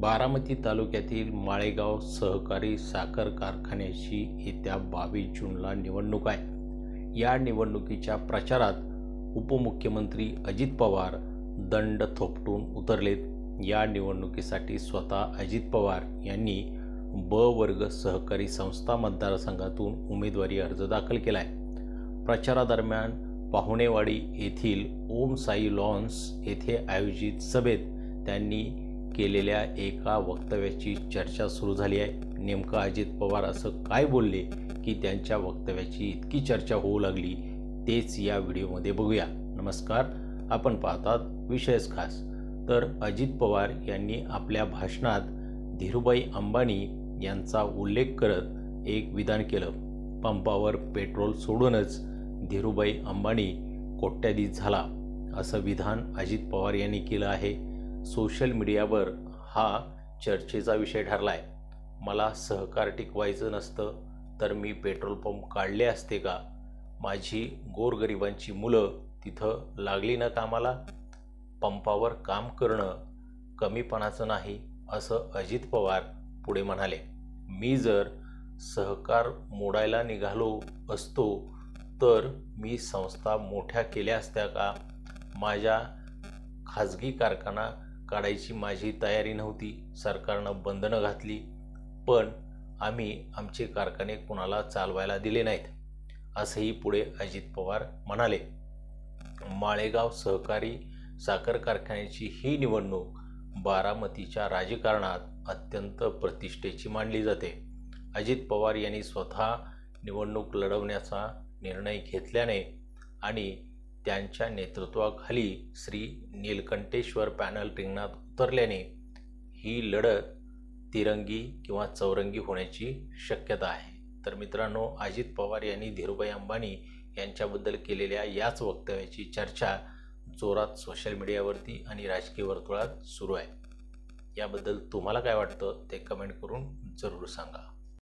बारामती तालुक्यातील माळेगाव सहकारी साखर कारखान्याची येत्या बावीस जूनला निवडणूक आहे. या निवडणुकीच्या प्रचारात उपमुख्यमंत्री अजित पवार दंड थोपटून उतरलेत. या निवडणुकीसाठी स्वतः अजित पवार यांनी ब वर्ग सहकारी संस्था मतदारसंघातून उमेदवारी अर्ज दाखल केला आहे प्रचारादरम्यान पाहुणेवाडी येथील ओम साई लॉन्स येथे आयोजित सभेत त्यांनी केलेल्या एका वक्तव्याची चर्चा सुरू झाली आहे. नेमकं अजित पवार असं काय बोलले की त्यांच्या वक्तव्याची इतकी चर्चा होऊ लागली? तेच या व्हिडिओमध्ये बघूया. नमस्कार आपण पाहतात विषयच खास. तर अजित पवार यांनी आपल्या भाषणात धीरूभाई अंबानी यांचा उल्लेख करत एक विधान केलं. पंपावर पेट्रोल सोडूनच धीरूभाई अंबानी कोट्याधीश झाला. असं विधान अजित पवार यांनी केलं आहे. सोशल मीडियावर हा चर्चेचा विषय ठरला आहे मला सहकार टिकवायचं नसतं तर मी पेट्रोल पंप काढले असते का? माझी गोरगरिबांची मुलं तिथं लागली ना कामाला? पंपावर काम करणं कमीपणाचं नाही असं अजित पवार पुढे म्हणाले. मी जर सहकार मोडायला निघालो असतो तर मी संस्था मोठ्या केल्या असत्या का? माझ्या खाजगी कारखाना काढायची माझी तयारी नव्हती. सरकारनं बंधनं घातली. पण आम्ही आमचे कारखाने कुणाला चालवायला दिले नाहीत असंही पुढे अजित पवार म्हणाले. माळेगाव सहकारी साखर कारखान्याची ही निवडणूक बारामतीच्या राजकारणात अत्यंत प्रतिष्ठेची मानली जाते. अजित पवार यांनी स्वतः निवडणूक लढवण्याचा निर्णय घेतल्याने आणि त्यांच्या नेतृत्वाखाली श्री नीलकंठेश्वर पॅनल रिंगणात उतरल्याने ही लढत तिरंगी किंवा चौरंगी होण्याची शक्यता आहे. तर मित्रांनो अजित पवार यांनी धीरूभाई अंबानी यांच्याबद्दल केलेल्या याच वक्तव्याची चर्चा जोरात सोशल मीडियावरती आणि राजकीय वर्तुळात सुरू आहे. याबद्दल तुम्हाला काय वाटतं ते कमेंट करून जरूर सांगा.